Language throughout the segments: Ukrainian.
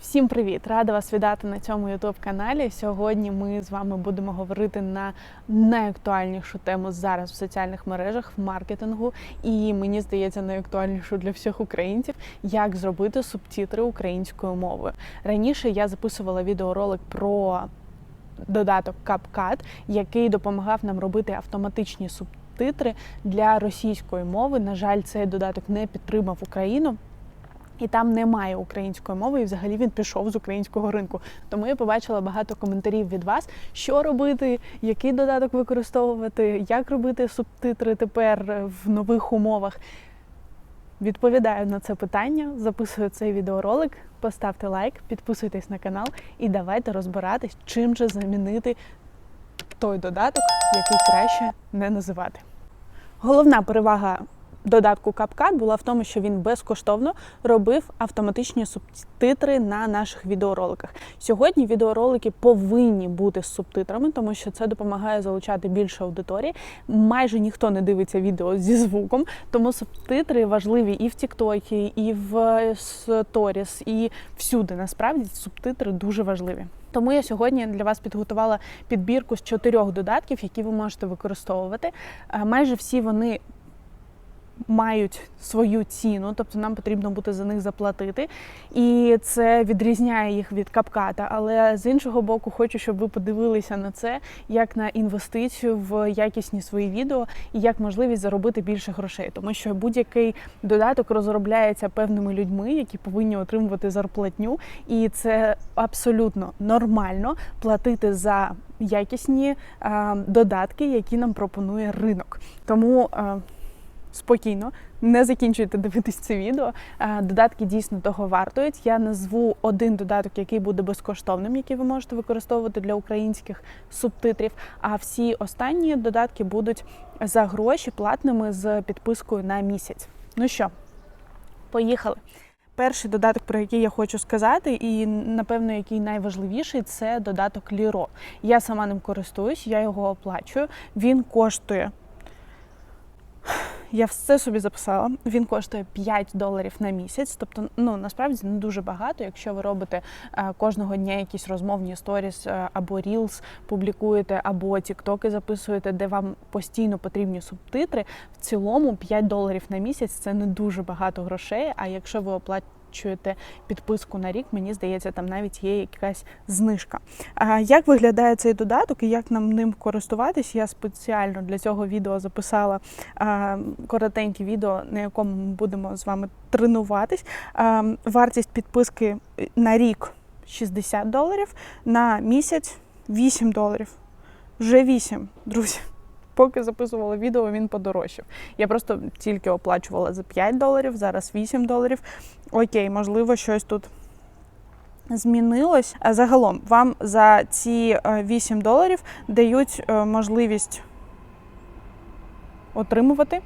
Всім привіт! Рада вас вітати на цьому youtube каналі. Сьогодні ми з вами будемо говорити на найактуальнішу тему зараз в соціальних мережах в маркетингу, і мені здається, найактуальнішу для всіх українців, як зробити субтитри українською мовою. Раніше я записувала відеоролик про додаток CapCut, який допомагав нам робити автоматичні субтитри для російської мови. На жаль, цей додаток не підтримав Україну. І там немає української мови, і взагалі він пішов з українського ринку. Тому я побачила багато коментарів від вас, що робити, який додаток використовувати, як робити субтитри тепер в нових умовах. Відповідаю на це питання, записую цей відеоролик. Поставте лайк, підписуйтесь на канал і давайте розбиратись, чим же замінити той додаток, який краще не називати. Головна перевага додатку CapCut була в тому, що він безкоштовно робив автоматичні субтитри на наших відеороликах. Сьогодні відеоролики повинні бути з субтитрами, тому що це допомагає залучати більше аудиторії. Майже ніхто не дивиться відео зі звуком, тому субтитри важливі і в TikTok, і в Stories, і всюди. Насправді субтитри дуже важливі. Тому я сьогодні для вас підготувала підбірку з чотирьох додатків, які ви можете використовувати. Е, Майже всі вони мають свою ціну, тобто нам потрібно буде за них заплатити. І це відрізняє їх від капката. Але з іншого боку, хочу, щоб ви подивилися на це як на інвестицію в якісні свої відео і як можливість заробити більше грошей, тому що будь-який додаток розробляється певними людьми, які повинні отримувати зарплатню, і це абсолютно нормально платити за якісні е, додатки, які нам пропонує ринок. Тому е, спокійно, не закінчуйте дивитись це відео. Е, Додатки дійсно того вартують. Я назву один додаток, який буде безкоштовним, який ви можете використовувати для українських субтитрів. А всі останні додатки будуть за гроші платними з підпискою на місяць. Ну що, поїхали. Перший додаток, про який я хочу сказати, і напевно, який найважливіший, це додаток Ліро. Я сама ним користуюсь, я його оплачую. Він коштує я все собі записала. Він коштує 5 доларів на місяць. Тобто, ну насправді не дуже багато. Якщо ви робите е, кожного дня якісь розмовні сторіс е, або рілс публікуєте, або тіктоки записуєте, де вам постійно потрібні субтитри. В цілому 5 доларів на місяць це не дуже багато грошей. А якщо ви оплачуєте оплачуєте підписку на рік, мені здається, там навіть є якась знижка. А як виглядає цей додаток і як нам ним користуватись? Я спеціально для цього відео записала коротеньке відео, на якому ми будемо з вами тренуватись. Вартість підписки на рік 60 доларів, на місяць 8 доларів. Вже 8, друзі поки записувала відео, він подорожчав. Я просто тільки оплачувала за 5 доларів, зараз 8 доларів. Окей, можливо, щось тут. Змінилось. А загалом вам за ці 8 доларів дають е, можливість отримувати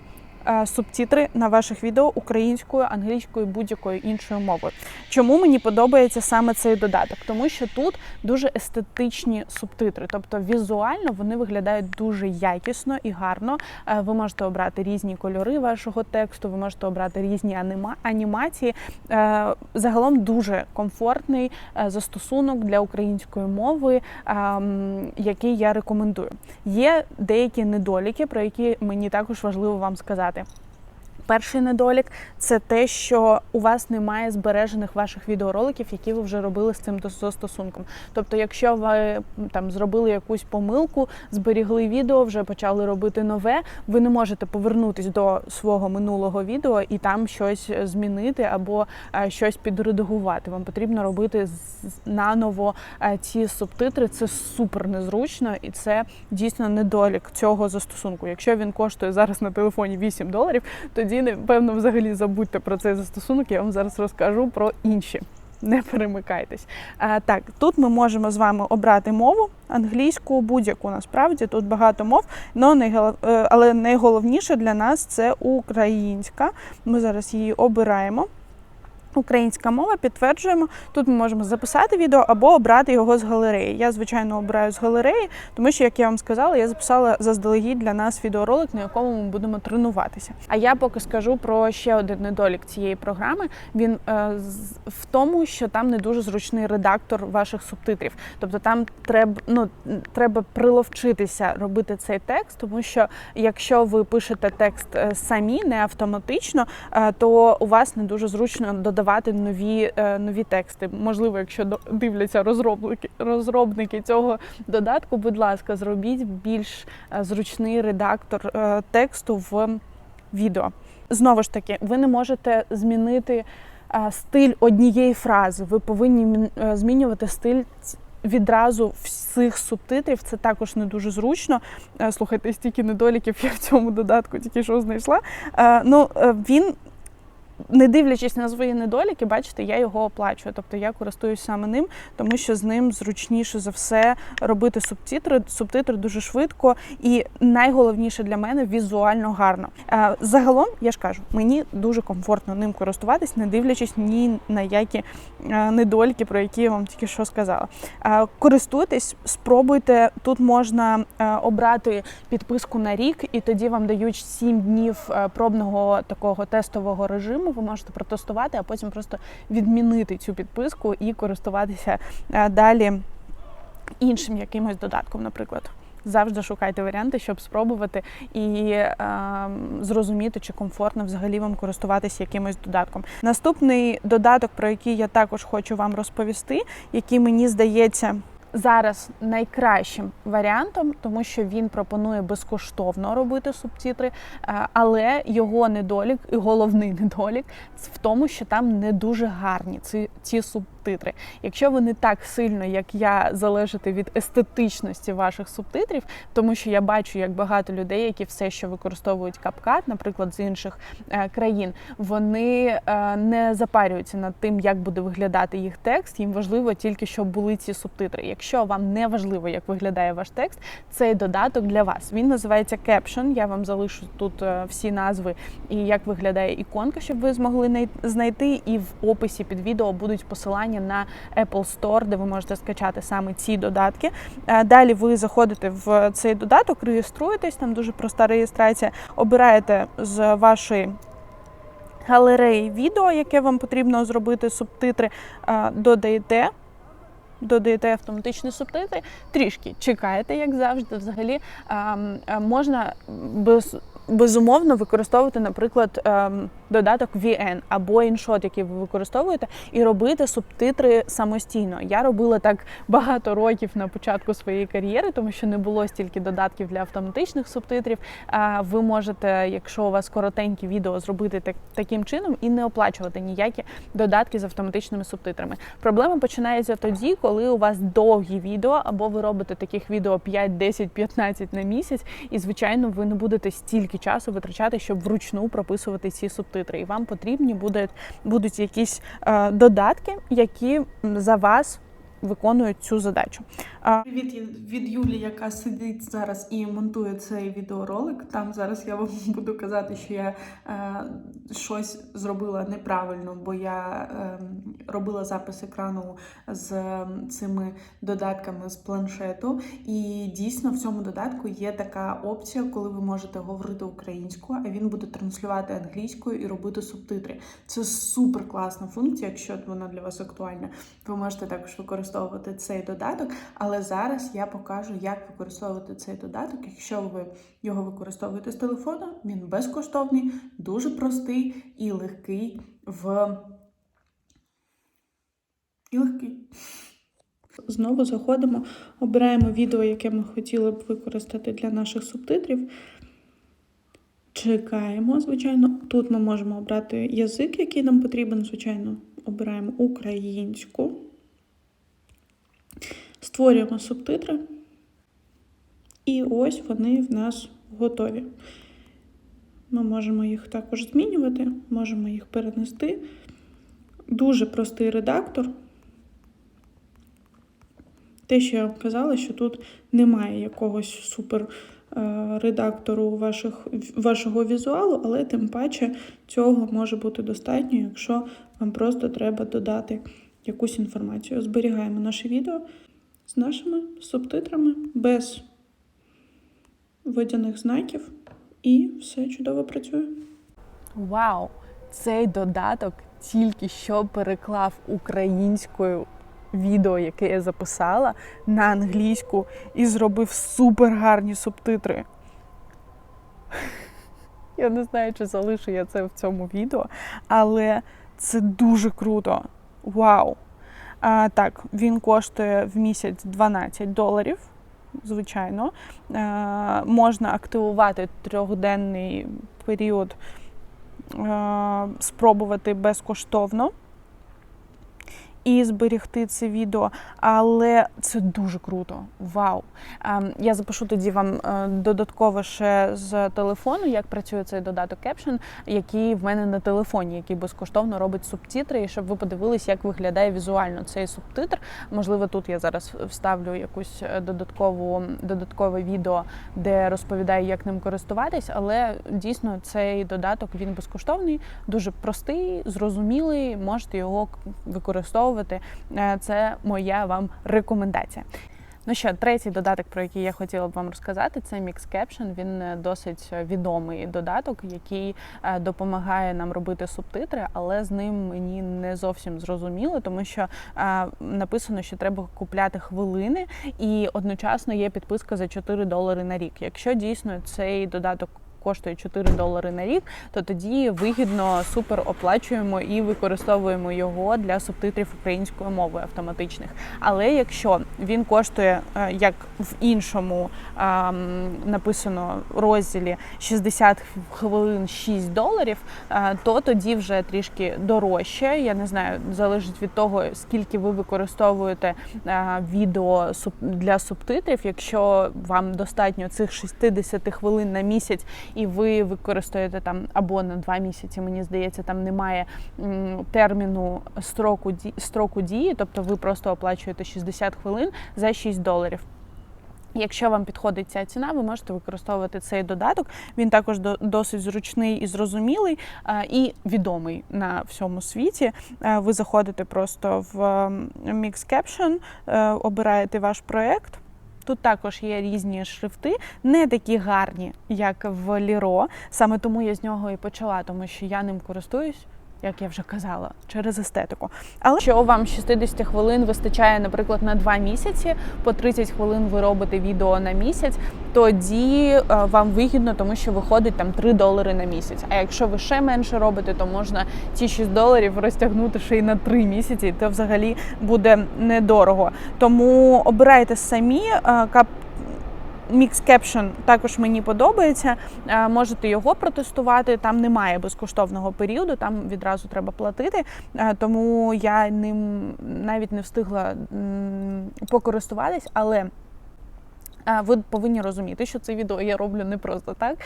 Е, субтитри на ваших відео українською, англійською, будь-якою іншою мовою. Чому мені подобається саме цей додаток? Тому що тут дуже естетичні субтитри, тобто візуально вони виглядають дуже якісно і гарно. Е, ви можете обрати різні кольори вашого тексту, ви можете обрати різні анима анімації. Е, загалом дуже комфортний застосунок для української мови, ем, який я рекомендую. Є деякі недоліки, про які мені також важливо вам сказати. puntate. Перший недолік це те, що у вас немає збережених ваших відеороликів, які ви вже робили з цим застосунком. Тобто, якщо ви там зробили якусь помилку, зберігли відео, вже почали робити нове, ви не можете повернутись до свого минулого відео і там щось змінити або е, щось підредагувати. Вам потрібно робити наново е, ці субтитри. Це супер незручно і це дійсно недолік цього застосунку. Якщо він коштує зараз на телефоні 8 доларів, тоді тоді, Певно, взагалі забудьте про цей застосунок, я вам зараз розкажу про інші. Не перемикайтесь. А, Так, тут ми можемо з вами обрати мову англійську, будь-яку насправді тут багато мов, але найголовніше для нас це українська. Ми зараз її обираємо. Українська мова підтверджуємо. Тут ми можемо записати відео або обрати його з галереї. Я, звичайно, обираю з галереї, тому що, як я вам сказала, я записала заздалегідь для нас відеоролик, на якому ми будемо тренуватися. А я поки скажу про ще один недолік цієї програми. Він е, в тому, що там не дуже зручний редактор ваших субтитрів. Тобто там треба, ну, треба приловчитися робити цей текст, тому що якщо ви пишете текст е, самі, не автоматично, е, то у вас не дуже зручно додавати нові, е, нові тексти. Можливо, якщо дивляться розробники, розробники цього додатку, будь ласка, зробіть більш е, зручний редактор е, тексту в відео. Знову ж таки, ви не можете змінити стиль однієї фрази. Ви повинні змінювати стиль відразу всіх субтитрів. Це також не дуже зручно. Слухайте, стільки недоліків я в цьому додатку тільки що знайшла. Ну, він. Не дивлячись на свої недоліки, бачите, я його оплачую. Тобто я користуюсь саме ним, тому що з ним зручніше за все робити субтитри. Субтитри дуже швидко і найголовніше для мене візуально гарно. Е, Загалом, я ж кажу, мені дуже комфортно ним користуватись, не дивлячись ні на які е, недоліки, про які я вам тільки що сказала. Е, Користуйтесь, спробуйте. Тут можна обрати підписку на рік, і тоді вам дають 7 днів пробного такого тестового режиму. Ви можете протестувати, а потім просто відмінити цю підписку і користуватися е, далі іншим якимось додатком, наприклад. Завжди шукайте варіанти, щоб спробувати і е, зрозуміти, чи комфортно взагалі вам користуватися якимось додатком. Наступний додаток, про який я також хочу вам розповісти, який мені здається зараз найкращим варіантом, тому що він пропонує безкоштовно робити субтитри, е, але його недолік і головний недолік в тому, що там не дуже гарні ці, ці субтитри. Якщо ви не так сильно, як я, залежите від естетичності ваших субтитрів, тому що я бачу, як багато людей, які все, що використовують CapCut, наприклад, з інших е, країн, вони е, не запарюються над тим, як буде виглядати їх текст. Їм важливо тільки, щоб були ці субтитри. Якщо вам не важливо, як виглядає ваш текст, цей додаток для вас. Він називається Caption. Я вам залишу тут е, всі назви і як виглядає іконка, щоб ви змогли знайти. І в описі під відео будуть посилання на Apple Store, де ви можете скачати саме ці додатки. Е, Далі ви заходите в цей додаток, реєструєтесь, там дуже проста реєстрація. Обираєте з вашої галереї відео, яке вам потрібно зробити субтитри, е, додаєте. Додаєте автоматичні субтитри, трішки чекаєте, як завжди. Взагалі ем, е, можна без, безумовно використовувати, наприклад, ем, додаток VN або InShot, який ви використовуєте, і робити субтитри самостійно. Я робила так багато років на початку своєї кар'єри, тому що не було стільки додатків для автоматичних субтитрів. А ви можете, якщо у вас коротенькі відео, зробити так, таким чином і не оплачувати ніякі додатки з автоматичними субтитрами. Проблема починається тоді, коли у вас довгі відео, або ви робите таких відео 5, 10, 15 на місяць, і звичайно, ви не будете стільки часу витрачати, щоб вручну прописувати ці субтитри. І вам потрібні будуть, будуть якісь е, додатки, які за вас виконують цю задачу. Привіт від Юлі, яка сидить зараз і монтує цей відеоролик. Там зараз я вам буду казати, що я е, щось зробила неправильно, бо я е, робила запис екрану з цими додатками з планшету. І дійсно в цьому додатку є така опція, коли ви можете говорити українською, а він буде транслювати англійською і робити субтитри. Це супер класна функція, якщо вона для вас актуальна. Ви можете також використовувати цей додаток. Але зараз я покажу, як використовувати цей додаток. Якщо ви його використовуєте з телефона, він безкоштовний, дуже простий і легкий в і легкий. Знову заходимо, обираємо відео, яке ми хотіли б використати для наших субтитрів. Чекаємо, звичайно. Тут ми можемо обрати язик, який нам потрібен. Звичайно, обираємо українську. Створюємо субтитри. І ось вони в нас готові. Ми можемо їх також змінювати, можемо їх перенести. Дуже простий редактор. Те, що я вам казала, що тут немає якогось супер е, редактору ваших, вашого візуалу, але тим паче цього може бути достатньо, якщо вам просто треба додати якусь інформацію. Зберігаємо наше відео з нашими субтитрами без водяних знаків, і все чудово працює. Вау! Цей додаток тільки що переклав українською відео, яке я записала, на англійську і зробив супер гарні субтитри. Я не знаю, чи залишу я це в цьому відео, але це дуже круто. Вау! А, так, він коштує в місяць 12 доларів. Звичайно, е, можна активувати трьохденний період, е, спробувати безкоштовно і зберегти це відео, але це дуже круто. Вау! Ем, Я запишу тоді вам е, додатково ще з телефону, як працює цей додаток Caption, який в мене на телефоні, який безкоштовно робить субтитри, і щоб ви подивились, як виглядає візуально цей субтитр. Можливо, тут я зараз вставлю якусь е, додаткову додаткове відео, де розповідаю, як ним користуватись, але дійсно цей додаток він безкоштовний, дуже простий, зрозумілий. Можете його використовувати. Е, Це моя вам рекомендація. Ну що, третій додаток, про який я хотіла б вам розказати, це Mix Caption. Він е, досить відомий додаток, який е, допомагає нам робити субтитри, але з ним мені не зовсім зрозуміло, тому що написано, що треба купляти хвилини, і одночасно є підписка за 4 долари на рік. Якщо дійсно цей додаток коштує 4 долари на рік, то тоді вигідно супер оплачуємо і використовуємо його для субтитрів українською мовою автоматичних. Але якщо він коштує е, як в іншому написано розділі 60 хвилин 6 доларів, е, то тоді вже трішки дорожче. Я не знаю, залежить від того, скільки ви використовуєте е, відео для субтитрів. Якщо вам достатньо цих 60 хвилин на місяць і ви використаєте там або на два місяці, мені здається, там немає терміну строку строку дії, тобто ви просто оплачуєте 60 хвилин за 6 доларів. Якщо вам підходить ця ціна, ви можете використовувати цей додаток. Він також до- досить зручний і зрозумілий і відомий на всьому світі. Ви заходите просто в Mix Caption, е, обираєте ваш проект. Тут також є різні шрифти, не такі гарні, як в Ліро. Саме тому я з нього і почала, тому що я ним користуюсь. Як я вже казала, через естетику. Але якщо вам 60 хвилин вистачає, наприклад, на 2 місяці, по 30 хвилин ви робите відео на місяць, тоді е, вам вигідно, тому що виходить там 3 долари на місяць. А якщо ви ще менше робите, то можна ці 6 доларів розтягнути ще й на 3 місяці, то взагалі буде недорого. Тому обирайте самі. Mix Caption також мені подобається. Е, Можете його протестувати. Там немає безкоштовного періоду, там відразу треба платити. Е, Тому я ним навіть не встигла покористуватись, але. Ви повинні розуміти, що це відео я роблю не просто так.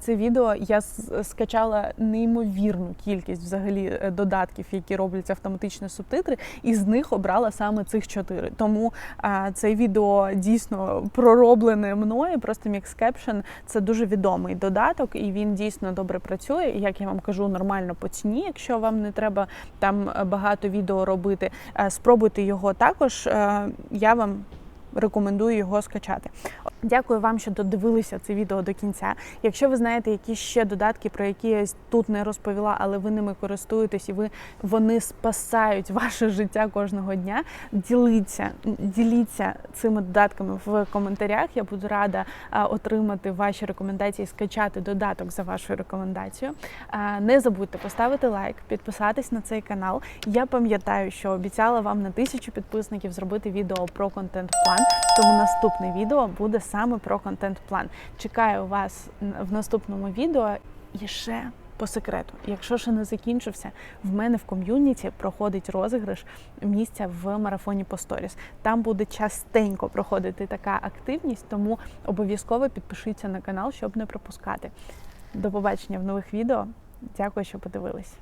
Це відео я скачала неймовірну кількість взагалі е, додатків, які роблять автоматичні субтитри, і з них обрала саме цих чотири. Тому це відео дійсно пророблене мною. Просто Mix Caption – це дуже відомий додаток, і він дійсно добре працює. Як я вам кажу, нормально по ціні, якщо вам не треба там е, багато відео робити. Е, Спробуйте його також. Я вам рекомендую його скачати. Дякую вам, що додивилися це відео до кінця. Якщо ви знаєте якісь ще додатки, про які я тут не розповіла, але ви ними користуєтесь і ви вони спасають ваше життя кожного дня. Діліться, діліться цими додатками в коментарях. Я буду рада отримати ваші рекомендації, скачати додаток за вашою рекомендацією. Не забудьте поставити лайк, підписатись на цей канал. Я пам'ятаю, що обіцяла вам на тисячу підписників зробити відео про контент-план. Тому наступне відео буде саме про контент-план. Чекаю вас в наступному відео і ще. По секрету, якщо ще не закінчився, в мене в ком'юніті проходить розіграш місця в марафоні по сторіс. Там буде частенько проходити така активність, тому обов'язково підпишіться на канал, щоб не пропускати. До побачення в нових відео. Дякую, що подивились.